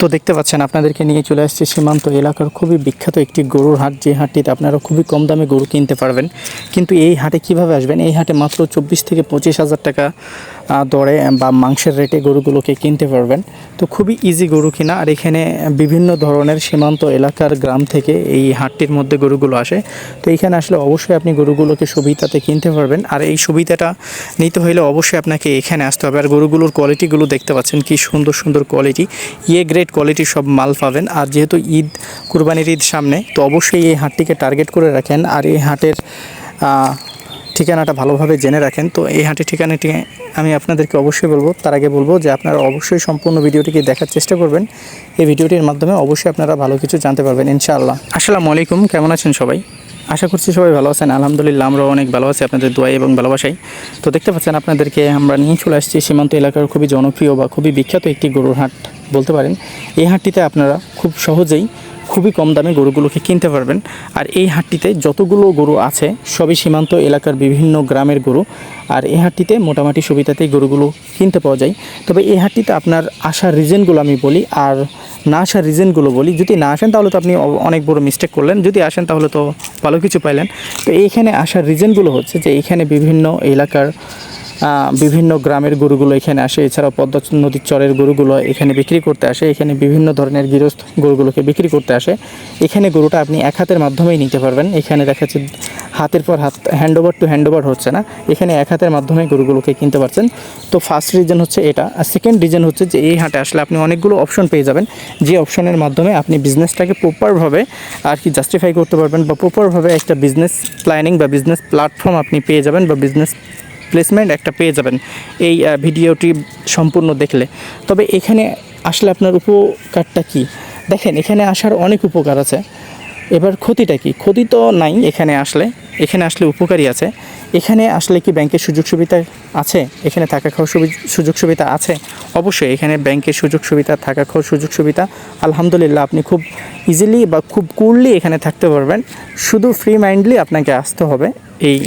তো দেখতে পাচ্ছেন, আপনাদেরকে নিয়ে চলে আসছে সীমান্ত এলাকার খুবই বিখ্যাত একটি গরুর হাট। যে হাটটিতে আপনারা খুবই কম দামে গরু কিনতে পারবেন। কিন্তু এই হাটে কীভাবে আসবেন? এই হাটে মাত্র চব্বিশ থেকে পঁচিশ হাজার টাকা দরে বা মাংসের রেটে গরুগুলোকে কিনতে পারবেন। তো খুবই ইজি গরু কিনা। আর এখানে বিভিন্ন ধরনের সীমান্ত এলাকার গ্রাম থেকে এই হাটটির মধ্যে গরুগুলো আসে। তো এইখানে আসলে অবশ্যই আপনি গরুগুলোকে সুবিধাতে কিনতে পারবেন। আর এই সুবিধাটা নিতে হলে অবশ্যই আপনাকে এখানে আসতে হবে। আর গরুগুলোর কোয়ালিটিগুলো দেখতে পাচ্ছেন, কি সুন্দর সুন্দর কোয়ালিটি ইয়ে গ্রেড কোয়ালিটির সব মাল পাবেন। আর যেহেতু ঈদ, কুরবানির ঈদ সামনে, তো অবশ্যই এই হাটটিকে টার্গেট করে রাখেন। আর এই হাটের ঠিকানাটা ভালোভাবে জেনে রাখেন। তো এই হাটের ঠিকানাটি আমি আপনাদেরকে অবশ্যই বলব। তার আগে বলব যে আপনারা অবশ্যই সম্পূর্ণ ভিডিওটিকে দেখার চেষ্টা করবেন। এই ভিডিওটির মাধ্যমে অবশ্যই আপনারা ভালো কিছু জানতে পারবেন ইনশাআল্লাহ। আসসালামু আলাইকুম কেমন আছেন সবাই? আশা করছি সবাই ভালো আছেন। আলহামদুলিল্লাহ আমরাও অনেক ভালো আছি আপনাদের দোয়াই এবং ভালোবাসাই। তো দেখতে পাচ্ছেন আপনাদেরকে আমরা নিয়ে চলে আসছি সীমান্ত এলাকার খুবই জনপ্রিয় বা খুবই বিখ্যাত একটি গরুর হাট বলতে পারেন। এই হাটটিতে আপনারা খুব সহজেই খুবই কম দামে গরুগুলোকে কিনতে পারবেন। আর এই হাটটিতে যতগুলো গরু আছে, সবই সীমান্ত এলাকার বিভিন্ন গ্রামের গরু। আর এই হাটটিতে মোটামুটি সুবিধাতেই গরুগুলো কিনতে পাওয়া যায়। তবে এই হাটটিতে আপনার আসার রিজনগুলো আমি বলি, আর না আসার রিজনগুলো বলি। যদি না আসেন, তাহলে তো আপনি অনেক বড় মিস্টেক করলেন। যদি আসেন, তাহলে তো ভালো কিছু পাইলেন। তো এইখানে আসার রিজনগুলো হচ্ছে যে, এইখানে বিভিন্ন এলাকার বিভিন্ন গ্রামের গরুগুলো এখানে আসে। এছাড়াও পদ্মা নদীর চরের গরুগুলো এখানে বিক্রি করতে আসে। এখানে বিভিন্ন ধরনের গৃহস্থ গরুগুলোকে বিক্রি করতে আসে। এখানে গরুটা আপনি এক হাতের মাধ্যমেই নিতে পারবেন। এখানে দেখা যাচ্ছে হাতের পর হাত hand over to hand over হচ্ছে না। এখানে এক হাতের মাধ্যমে গরুগুলোকে কিনতে পারছেন। তো ফার্স্ট রিজন হচ্ছে এটা। আর সেকেন্ড রিজন হচ্ছে যে এই হাটে আসলে আপনি অনেকগুলো অপশন পেয়ে যাবেন। যে অপশনের মাধ্যমে আপনি বিজনেসটাকে প্রপারভাবে আর কি জাস্টিফাই করতে পারবেন বা প্রপারভাবে একটা বিজনেস প্ল্যানিং বা বিজনেস প্ল্যাটফর্ম আপনি পেয়ে যাবেন বা বিজনেস প্লেসমেন্ট একটা পেয়ে যাবেন এই ভিডিওটি সম্পূর্ণ দেখলে। তবে এখানে আসলে আপনার উপকারটা কি? দেখেন, এখানে আসার অনেক উপকার আছে। এবার ক্ষতিটা কি? ক্ষতি তো নাই এখানে আসলে। এখানে আসলে উপকারী আছে। এখানে আসলে কি ব্যাংকের সুযোগ সুবিধা আছে? এখানে থাকা খাওয়ার সুযোগ সুবিধা আছে? অবশ্যই এখানে ব্যাংকের সুযোগ সুবিধা, থাকা খাওয়ার সুযোগ সুবিধা। আলহামদুলিল্লাহ, আপনি খুব ইজিলি বা খুব কুললি এখানে থাকতে পারবেন। শুধু ফ্রি মাইন্ডলি আপনাকে আসতে হবে এই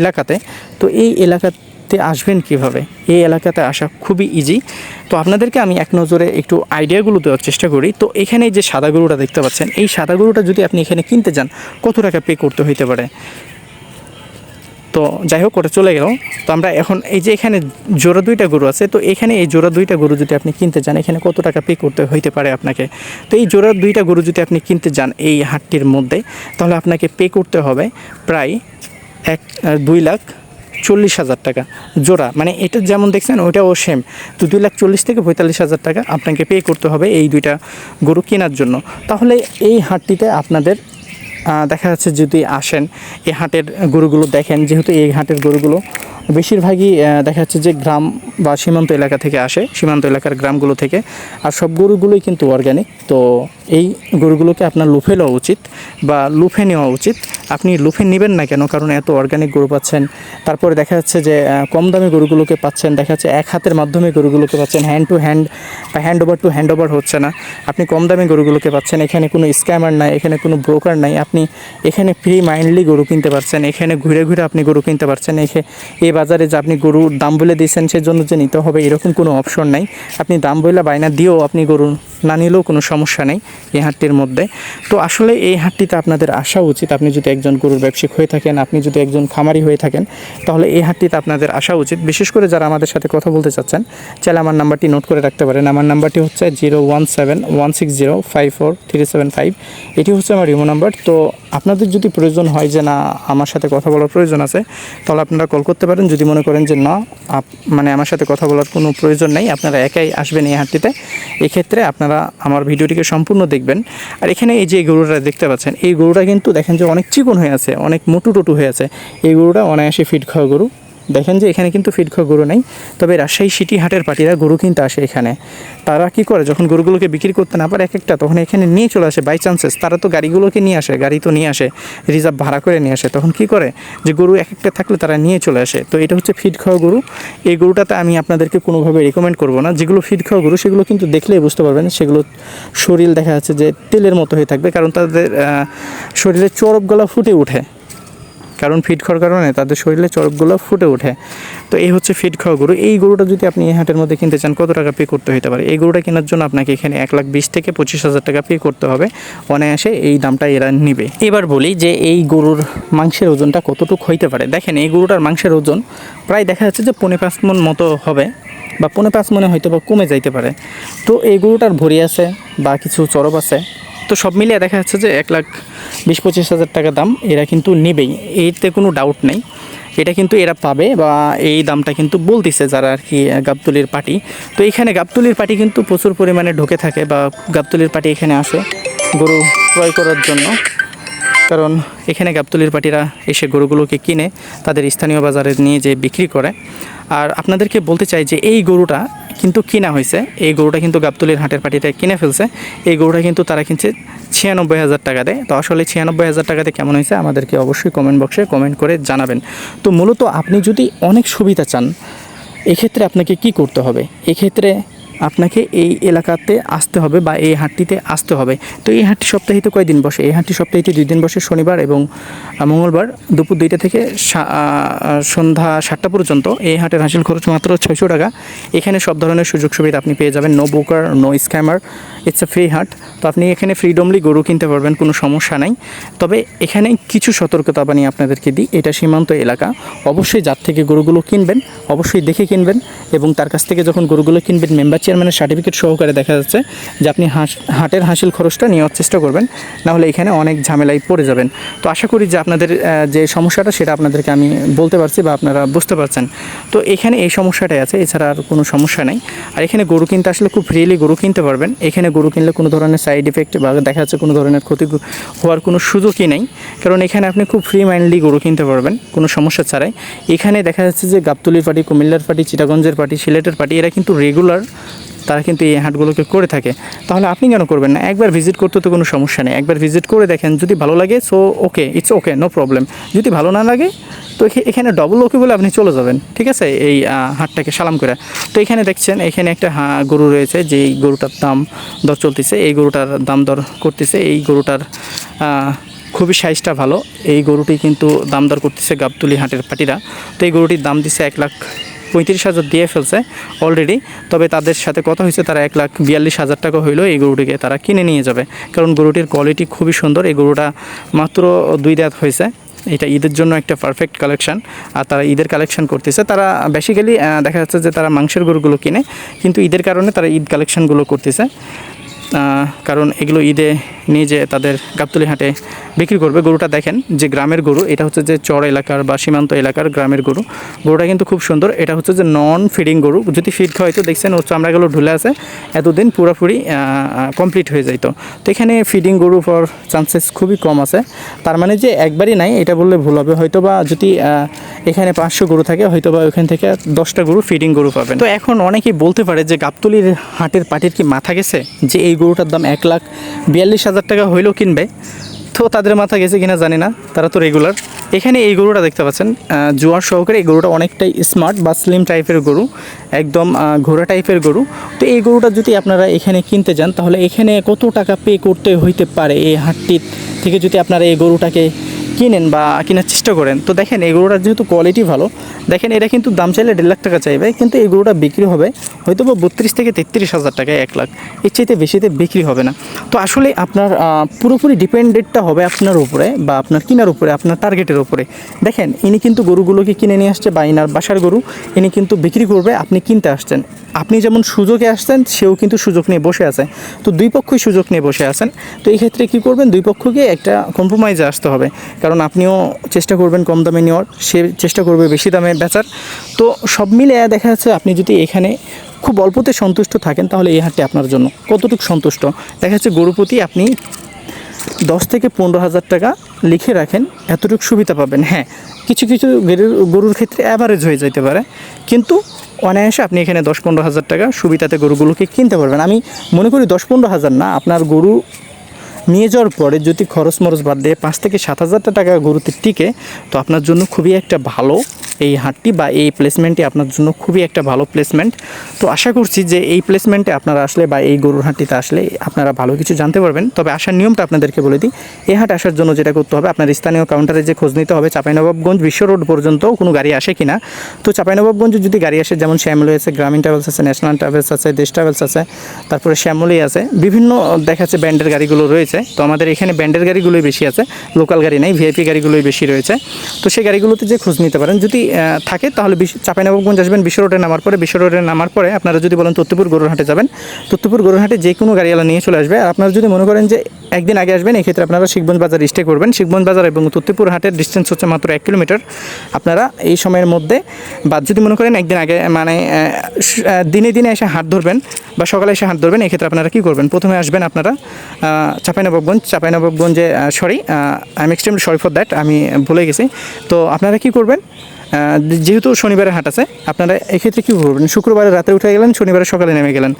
এলাকাতে, তো এই এলাকাতে আসবেন কীভাবে? এই এলাকাতে আসা খুবই ইজি তো আপনাদেরকে আমি এক নজরে একটু আইডিয়াগুলো দেওয়ার চেষ্টা করি। তো এখানে যে সাদা গরুটা দেখতে পাচ্ছেন, এই সাদা গরুটা যদি আপনি এখানে কিনতে যান, কত টাকা পে করতে হইতে পারে? তো যাই হোক, ওটা চলে গেল। তো আমরা এখন এই যে এখানে জোড়া দুইটা গরু আছে, তো এখানে এই জোড়া দুইটা গরু যদি আপনি কিনতে যান, এখানে কত টাকা পে করতে হইতে পারে আপনাকে? তো এই জোড়া দুইটা গরু যদি আপনি কিনতে যান এই হাটটির মধ্যে, তাহলে আপনাকে পে করতে হবে প্রায় এক দুই লাখ চল্লিশ হাজার টাকা জোড়া। মানে এটা যেমন দেখছেন, ওইটাও সেম তো দুই লাখ চল্লিশ থেকে পঁয়তাল্লিশ হাজার টাকা আপনাকে পে করতে হবে এই দুইটা গরু কেনার জন্য। তাহলে এই হাটটিতে আপনাদের দেখা যাচ্ছে যদি আসেন এই হাটের গরুগুলো দেখেন, যেহেতু এই হাটের গরুগুলো বেশিরভাগই দেখা যাচ্ছে যে গ্রাম বা সীমান্ত এলাকা থেকে আসে, সীমান্ত এলাকার গ্রামগুলো থেকে। আর সব গরুগুলোই কিন্তু অর্গ্যানিক তো এই গরুগুলোকে আপনার লুফে নেওয়া উচিত বা লুফে নেওয়া উচিত। আপনি লুফে নেবেন না কেন? কারণ এত অর্গ্যানিক গরু পাচ্ছেন। তারপরে দেখা যাচ্ছে যে কম দামে গরুগুলোকে পাচ্ছেন। দেখা যাচ্ছে এক হাতের মাধ্যমে গরুগুলোকে পাচ্ছেন। হ্যান্ড টু হ্যান্ড বা hand over to hand over হচ্ছে না। আপনি কম দামে গরুগুলোকে পাচ্ছেন। এখানে কোনো স্ক্যামার নাই, এখানে কোনো ব্রোকার নাই। আপনি এখানে ফ্রি মাইন্ডলি গরু কিনতে পারছেন। এখানে ঘুরে ঘুরে আপনি গরু কিনতে পারছেন। এখে বাজারে যে আপনি গরুর দাম বলে দিয়েছেন, সেজন্য যে নিতে হবে, এরকম কোনো অপশন নাই। আপনি দাম বলে বায়না দিয়েও আপনি গরু না নিলেও কোনো সমস্যা নেই এই হাটটির মধ্যে। তো আসলে এই হাটটিতে আপনাদের আসা উচিত, আপনি যদি একজন গরুর ব্যবসায়িক হয়ে থাকেন, আপনি যদি একজন খামারি হয়ে থাকেন, তাহলে এই হাটটিতে আপনাদের আসা উচিত। বিশেষ করে যারা আমাদের সাথে কথা বলতে চাচ্ছেন, চাইলে আমার নাম্বারটি নোট করে রাখতে পারেন। আমার নাম্বারটি হচ্ছে zero one seven one six zero five four three seven five. এটি হচ্ছে আমার রিমো নাম্বার। তো আপনাদের যদি প্রয়োজন হয় যে, না, আমার সাথে কথা বলার প্রয়োজন আছে, তাহলে আপনারা কল করতে পারেন। যদি মনে করেন যে না মানে আমার সাথে কথা বলার কোনো প্রয়োজন নেই, আপনারা একাই আসবেন এই হাটটিতে। এক্ষেত্রে আপনারা আমার ভিডিওটিকে সম্পূর্ণ দেখবেন। আর এখানে এই যে গরুটা দেখতে পাচ্ছেন, এই গরুটা কিন্তু দেখেন যে অনেক চিকন হয়ে আছে, অনেক মোটু টোটু হয়ে আছে। এই গরুটা অনায়াসে ফিট খাওয়া গরু। দেখেন যে এখানে কিন্তু খাওয়া গরু নেই তবে রাজশাহী সিটি হাটের পাটিরা গরু কিনতে আসে এখানে। তারা কি করে? যখন গরুগুলোকে বিক্রি করতে না পারে এক একটা তখন এখানে নিয়ে চলে আসে বাই চান্সেস তারা তো গাড়িগুলোকে নিয়ে আসে গাড়ি তো নিয়ে আসে রিজার্ভ ভাড়া করে নিয়ে আসে। তখন কি করে? যে গরু এক একটা থাকলে তারা নিয়ে চলে আসে। তো এটা হচ্ছে ফিট খাওয়া গরু। এই গরুটাতে আমি আপনাদেরকে কোনোভাবে রেকমেন্ড করব না। যেগুলো ফিট খাওয়া গরু সেগুলো কিন্তু দেখলেই বুঝতে পারবেন সেগুলো শরীর দেখা যাচ্ছে যে তেলের মতো হয়ে থাকবে কারণ তাদের আহ, শরীরের চরক গলা ফুটে ওঠে। কারণ ফিট খাওয়ার কারণে তাদের শরীরে চর্বগুলো ফুটে ওঠে। তো এই হচ্ছে ফিট খাওয়া গরু। এই গরুটা যদি আপনি এই হাটের মধ্যে কিনতে চান, কত টাকা পে করতে হতে পারে? এই গরুটা কেনার জন্য আপনাকে এখানে এক লাখ বিশ থেকে পঁচিশ হাজার টাকা পে করতে হবে। অনায়াসে এই দামটা এরা নিবে। এবার বলি যে এই গরুর মাংসের ওজনটা কতটুকু হইতে পারে? দেখেন, এই গরুটার মাংসের ওজন প্রায় দেখা যাচ্ছে যে পনেরো পাঁচ মন মতো হবে বা পনেরো পাঁচ মনে হয়তো বা কমে যাইতে পারে। তো এই গরুটার ভরি আছে বা কিছু চরব আছে। তো সব মিলিয়ে দেখা যাচ্ছে যে এক লাখ বিশ পঁচিশ হাজার টাকা দাম, এরা কিন্তু নেবেই। এতে কোনো ডাউট নেই। এটা কিন্তু এরা পাবে বা এই দামটা কিন্তু বলতেছে যারা আর কি গাবতলির পার্টি তো এখানে গাবতুলির পার্টি কিন্তু প্রচুর পরিমাণে ঢুকে থাকে বা গাবতলির পার্টি এখানে আসে গরু ক্রয় করার জন্য। কারণ এখানে গাবতলির পার্টিরা এসে গরুগুলোকে কিনে তাদের স্থানীয় বাজারে নিয়ে যে বিক্রি করে। আর আপনাদেরকে বলতে চাই যে এই গরুটা কিন্তু কিনা হয়েছে। এই গরুটা কিন্তু গাবতলির হাটের পাটিটা কিনে ফেলছে। এই গরুটা কিন্তু তারা কিনছে ছিয়ানব্বই হাজার টাকা দেয়। তো আসলে ছিয়ানব্বই হাজার টাকাতে কেমন হয়েছে আমাদেরকে অবশ্যই কমেন্ট বক্সে কমেন্ট করে জানাবেন। তো মূলত আপনি যদি অনেক সুবিধা চান, এক্ষেত্রে আপনাকে কি করতে হবে? এক্ষেত্রে আপনাকে এই এলাকাতে আসতে হবে বা এই হাটটিতে আসতে হবে। তো এই হাটটি সপ্তাহিতে কয়দিন বসে? এই হাটটি সপ্তাহিতে দুই দিন বসে, শনিবার এবং মঙ্গলবার দুপুর দুইটা থেকে সন্ধ্যা সাতটা পর্যন্ত। এই হাটের হাসিল খরচ মাত্র ছয়শো টাকা। এখানে সব ধরনের সুযোগ সুবিধা আপনি পেয়ে যাবেন। No broker no scammer it's a free haat. তো আপনি এখানে ফ্রিডমলি গরু কিনতে পারবেন, কোনো সমস্যা নাই। তবে এখানে কিছু সতর্কতা বানি আপনাদেরকে দিই। এটা সীমান্ত এলাকা। অবশ্যই যার থেকে গরুগুলো কিনবেন, অবশ্যই দেখে কিনবেন এবং তার কাছ থেকে যখন গরুগুলো কিনবেন মেম্বার চেয়ারম্যানের সার্টিফিকেট সহকারে দেখা যাচ্ছে যে আপনি হাঁস, হাটের হাসিল খরচটা নেওয়ার চেষ্টা করবেন নাহলে এখানে অনেক ঝামেলায় পড়ে যাবেন। তো আশা করি যে আপনাদের যে সমস্যাটা সেটা আপনাদেরকে আমি বলতে পারছি বা আপনারা বুঝতে পারছেন। তো এখানে এই সমস্যাটাই আছে, এছাড়া আর কোনো সমস্যা নাই। আর এখানে গরু কিনতে আসলে খুব ফ্রিলি গরু কিনতে পারবেন। এখানে গরু কিনলে কোনো ধরনের সাইড এফেক্ট বা দেখা যাচ্ছে কোনো ধরনের ক্ষতি হওয়ার কোনো সুযোগই নেই। কারণ এখানে আপনি খুব ফ্রি মাইন্ডলি গরু কিনতে পারবেন, কোনো সমস্যা ছাড়াই। এখানে দেখা যাচ্ছে যে গাবতলির পার্টি কুমিল্লার পার্টি চিটাগঞ্জের পার্টি সিলেটের পার্টি এরা কিন্তু রেগুলার তারা কিন্তু এই হাটগুলোকে করে থাকে। তাহলে আপনি কেন করবেন না? একবার ভিজিট করতে তো কোনো সমস্যা নেই। একবার ভিজিট করে দেখেন, যদি ভালো লাগে so okay it's okay no problem যদি ভালো না লাগে, তো এখানে ডবল ওকে বলে আপনি চলে যাবেন। ঠিক আছে? এই হাটটাকে সালাম করে। তো এখানে দেখছেন, এখানে একটা গরু রয়েছে যে গরুটার দাম দর চলতেছে, এই গরুটার দাম দর করতেছে। এই গরুটার খুবই সাইজটা ভালো। এই গরুটি কিন্তু দাম দর করতেছে গাবতুলি হাটের পাটিরা। তো এই গরুটির দাম দিচ্ছে এক লাখ পঁয়ত্রিশ হাজার দিয়ে ফেলছে অলরেডি তবে তাদের সাথে কথা হয়েছে, তারা এক লাখ বিয়াল্লিশ হাজার টাকা হইল এই গরুটিকে তারা কিনে নিয়ে যাবে। কারণ গরুটির কোয়ালিটি খুবই সুন্দর, এই গরুটা মাত্র দুই দাঁত হয়েছে। এটা ঈদের জন্য একটা পারফেক্ট কালেকশন আর তারা ঈদের কালেকশন করতেছে। তারা বেসিক্যালি দেখা যাচ্ছে যে তারা মাংসের গরুগুলো কিনে, কিন্তু ঈদের কারণে তারা ঈদ কালেকশনগুলো করতেছে। কারণ এগুলো ঈদে নিয়ে যে তাদের গাবতলি হাটে বিক্রি করবে। গরুটা দেখেন, যে গ্রামের গরু, এটা হচ্ছে যে চর এলাকার বা সীমান্ত এলাকার গ্রামের গরু। গরুটা কিন্তু খুব সুন্দর, এটা হচ্ছে যে নন ফিডিং গরু। যদি ফিড খাওয়াইতো দেখছেন ওর চামড়াগুলো ঢুলে আছে, এতদিন পুরোপুরি কমপ্লিট হয়ে যাইতো। তো এখানে ফিডিং গরু ফর চান্সেস খুবই কম আছে। তার মানে যে একবারই নাই, এটা বললে ভুল হবে। হয়তো বা যদি এখানে পাঁচশো গরু থাকে হয়তো বা ওইখান থেকে দশটা গরু ফিডিং গরু পাবেন। তো এখন অনেকেই বলতে পারে যে গাবতলির হাটের পাটির কি মাথা গেছে? যে এই গরুটার দাম এক লাখ বিয়াল্লিশ হাজার টাকা হইলেও কিনবে। তো তাদের মাথা গেছে কিনা জানি না, তারা তো রেগুলার এখানে এই গরুটা দেখতে পাচ্ছেন জোয়ার সহকারে এই গরুটা অনেকটাই স্মার্ট বা স্লিম টাইপের গরু, একদম ঘোড়া টাইপের গরু। তো এই গরুটা যদি আপনারা এখানে কিনতে যান, তাহলে এখানে কত টাকা পে করতে হইতে পারে এই হাটটির থেকে যদি আপনারা এই গরুটাকে কিনেন বা কেনার চেষ্টা করেন। তো দেখেন, এই গরুটার যেহেতু কোয়ালিটি ভালো, দেখেন এটা কিন্তু দাম চাইলে দেড় লাখ টাকা চাইবে কিন্তু এই গরুটা বিক্রি হবে হয়তো বা বত্রিশ থেকে তেত্রিশ হাজার টাকায় এক লাখ। এর চাইতে বেশিতে বিক্রি হবে না। তো আসলে আপনার পুরোপুরি ডিপেন্ডেডটা হবে আপনার উপরে বা আপনার কেনার উপরে, আপনার টার্গেটের উপরে। দেখেন, ইনি কিন্তু গরুগুলোকে কিনে নিয়ে আসছে বা ইনার বাসার গরু, ইনি কিন্তু বিক্রি করবে, আপনি কিনতে আসছেন। আপনি যেমন সুযোগে আসছেন, সেও কিন্তু সুযোগ নিয়ে বসে আছে। তো দুই পক্ষই সুযোগ নিয়ে বসে আছেন। তো এই ক্ষেত্রে কী করবেন? দুই পক্ষকে একটা কম্প্রোমাইজে আসতে হবে। কারণ আপনিও চেষ্টা করবেন কম দামে নেওয়ার, সে চেষ্টা করবে বেশি দামে বেচার। তো সব মিলে দেখা যাচ্ছে আপনি যদি এখানে খুব অল্পতে সন্তুষ্ট থাকেন, তাহলে এই হাটটি আপনার জন্য কতটুকু সন্তুষ্ট? দেখা যাচ্ছে গরুপতি আপনি দশ থেকে পনেরো হাজার টাকা লিখে রাখেন, এতটুকু সুবিধা পাবেন। হ্যাঁ কিছু কিছু গরুর গরুর ক্ষেত্রে অ্যাভারেজ হয়ে যেতে পারে। কিন্তু অনায়াসে আপনি এখানে দশ পনেরো হাজার টাকা সুবিধাতে গরুগুলোকে কিনতে পারবেন। আমি মনে করি দশ পনেরো হাজার না, আপনার গরু নিয়ে যাওয়ার পরে যদি খরচ মরচ বাদ দিয়ে পাঁচ থেকে সাত হাজার টাকা গরুতে টিকে, তো আপনার জন্য খুবই একটা ভালো এই হাটটি বা এই প্লেসমেন্টটি আপনার জন্য খুবই একটা ভালো প্লেসমেন্ট তো আশা করছি যে এই প্লেসমেন্টে আপনারা আসলে বা এই গরুর হাটটিতে আসলে আপনারা ভালো কিছু জানতে পারবেন। তবে আসার নিয়মটা আপনাদেরকে বলে দিই, এই হাট আসার জন্য যেটা করতে হবে, আপনার স্থানীয় কাউন্টারে যে খোঁজ নিতে হবে, চাঁপাইনবাবগঞ্জ বিশ্ব রোড পর্যন্ত কোনো গাড়ি আসে কিনা। তো চাঁপাইনবাবগঞ্জে যদি গাড়ি আসে, যেমন শ্যামলি আছে, গ্রামীণ ট্রাভেলস আছে ন্যাশনাল ট্রাভেলস আছে, দেশ ট্রাভেলস আছে, তারপরে শ্যামলি আছে, বিভিন্ন দেখা যাচ্ছে ব্যান্ডের গাড়িগুলো রয়েছে। তো আমাদের এখানে ব্যান্ডের গাড়িগুলোই বেশি আছে লোকাল গাড়ি নেই ভিআইপি গাড়িগুলোই বেশি রয়েছে। তো সেই গাড়িগুলোতে যে খোঁজ নিতে পারেন, যদি থাকে, তাহলে বিশ- চাঁপাইনবাবগঞ্জ আসবেন। বিশ্ব রোডে নামার পরে বিশ্ব রোডে নামার পরে আপনারা যদি বলেন তত্ত্বপুর গরুরহাটে যাবেন তত্ত্বপুর গরুরহাটে যে কোনো গাড়িওয়ালা নিয়ে চলে আসবে। আর আপনারা যদি মনে করেন যে একদিন আগে আসবেন, এক্ষেত্রে আপনারা শিখগঞ্জ বাজার স্টে করবেন। শিখগঞ্জ বাজার এবং তত্ত্বপুর হাটের ডিস্টেন্স হচ্ছে মাত্র এক কিলোমিটার আপনারা এই সময়ের মধ্যে বা যদি মনে করেন একদিন আগে মানে দিনে দিনে এসে হাট ধরবেন বা সকালে এসে হাট ধরবেন, এক্ষেত্রে আপনারা কী করবেন? প্রথমে আসবেন আপনারা Chapainawabganj চাঁপাইনবাবগঞ্জে sorry I am extremely sorry for that আমি ভুলে গেছি। তো আপনারা কি করবেন? যেহেতু শনিবারের হাট আছে, আপনারা এক্ষেত্রে কী করবেন শুক্রবারের রাতে উঠে গেলেন, শনিবারের সকালে নেমে গেলেন।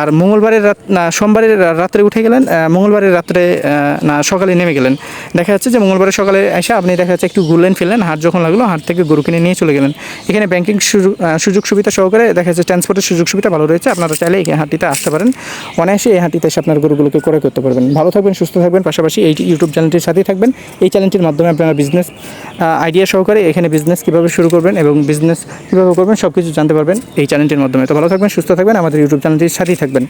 আর মঙ্গলবারের রাত না, সোমবারের রাত্রে উঠে গেলেন মঙ্গলবারের রাত্রে না, সকালে নেমে গেলেন। দেখা যাচ্ছে যে মঙ্গলবারের সকালে এসে আপনি দেখা যাচ্ছে একটু ঘুরলেন, ফিরলেন, হাট যখন লাগল, হাট থেকে গরু কিনে নিয়ে চলে গেলেন। এখানে ব্যাংকিং সুযোগ সুযোগ সুবিধা সহকারে দেখা যাচ্ছে ট্রান্সপোর্টের সুযোগ সুবিধা ভালো রয়েছে। আপনারা চাইলে এই হাটটিতে আসতে পারেন। অনায়াসে এই হাটটিতে এসে আপনার গরুগুলোকে ক্রয় করতে পারবেন। ভালো থাকবেন, সুস্থ থাকবেন। পাশাপাশি এই ইউটিউব চ্যানেলটির সাথেই থাকবেন। এই চ্যানেলটির মাধ্যমে আপনারা বিজনেস আইডিয়া সহকারে এখানে বিজনেস কীভাবে শুরু করবেন এবং বিজনেস কীভাবে করবেন সব কিছু জানতে পারবেন এই চ্যানেলটির মাধ্যমে। তো ভালো থাকবেন, সুস্থ থাকবেন, আমাদের ইউটিউব চ্যানেলটির সাথেই থাকবেন।